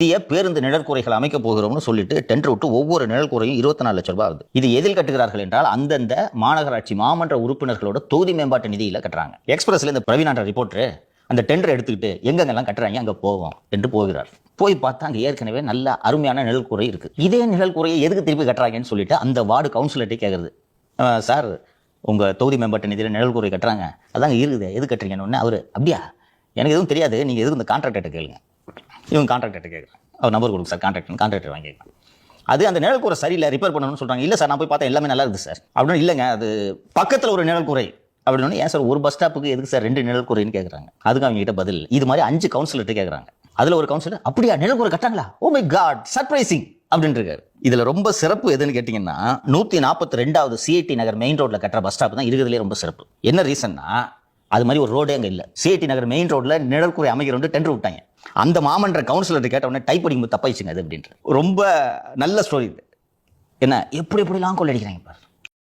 புதிய பேருந்து நிழற்குறைகள் அமைக்க போகிறோம்னு சொல்லிட்டு டெண்டர் விட்டு ஒவ்வொரு நிழற்குறையும் இருபத்தி நாலு லட்ச ரூபாய் ஆகுது. இது எதில் கட்டுகிறார்கள் என்றால் அந்தந்த மாநகராட்சி மாமன்ற உறுப்பினர்களோட தொகுதி மேம்பாட்டு நிதியில் கட்டுறாங்க. எக்ஸ்பிரஸ்ல இந்த பிரவீனாண்ட ரிப்போர்ட்டர் அந்த டெண்டர் எடுத்துக்கிட்டு எங்கெங்கெல்லாம் கட்டுறாங்க அங்கே போவோம் என்று போகிறார். போய் பார்த்தா அங்கே ஏற்கனவே நல்ல அருமையான நிழல்குறை இருக்கு. இதே நிழல்குறையை எதுக்கு திருப்பி கட்டுறாங்கன்னு சொல்லிட்டு அந்த வார்டு கவுன்சிலர்ட்டே கேட்குறது சார் உங்கள் தொகுதி மேம்பாட்டு நிதியில் நிழல்குறை கட்டுறாங்க. அதாங்க இருக்குது. எது கட்டுறீங்கன்னு அவர் அப்படியா? எனக்கு எதுவும் தெரியாது. நீங்கள் எதுக்கு இந்த கான்ட்ராக்டர்கிட்ட கேளுங்க. இவங்க கான்ட்ராக்டர்கிட்ட கேட்குறேன் அவர் நம்பர் கொடுங்க சார் கான்ட்ராக்டர் கான்ட்ராக்டர் வாங்கிக்கலாம். அது அந்த நிழல் கூரை சரியில்லை ரிப்பேர் பண்ணணும்னு சொல்கிறாங்க இல்லை சார் நான் போய் பார்த்தேன் எல்லாமே நல்லா இருக்குது சார் அப்படின்னு இல்லைங்க அது பக்கத்தில் ஒரு நிழல் கூரை அப்படின்னு ஏன் சார் ஒரு பஸ் ஸ்டாப்புக்கு எதுக்கு சார் ரெண்டு நிழல் கூரைன்னு கேட்குறாங்க அதுக்கு அவங்க கிட்ட பதில் இது மாதிரி அஞ்சு கவுன்சிலர்கிட்ட கேட்குறாங்க அதில் ஒரு கவுன்சிலர் அப்படியா நிழல் கூரை கட்டாங்களா? Oh oh my god surprising அப்படின்ட்டுருக்காரு இதில் ரொம்ப சிறப்பு எதுன்னு கேட்டிங்கன்னா நூற்றி நாற்பத்தி ரெண்டாவது சிஐடி நகர் மெயின் ரோட்டில் கட்டுற பஸ் ஸ்டாப் தான் இருக்கிறதுலே ரொம்ப சிறப்பு. என்ன ரீசன்னா அது மாதிரி ஒரு ரோடே அங்கே இல்லை. சிஐடி நகர் மெயின் ரோட்ல நிழற்குறை அமைக்கிறோம் டெண்டர் விட்டாங்க. அந்த மாமன்ற கவுன்சிலர் கேட்ட உடனே டைப் அடிக்கும்போது தப்பாயிச்சுங்க அது அப்படின்ட்டு ரொம்ப நல்ல ஸ்டோரி இது. என்ன? எப்படி எப்படிலாம் கொள்ளடிக்கிறாங்க பாரு.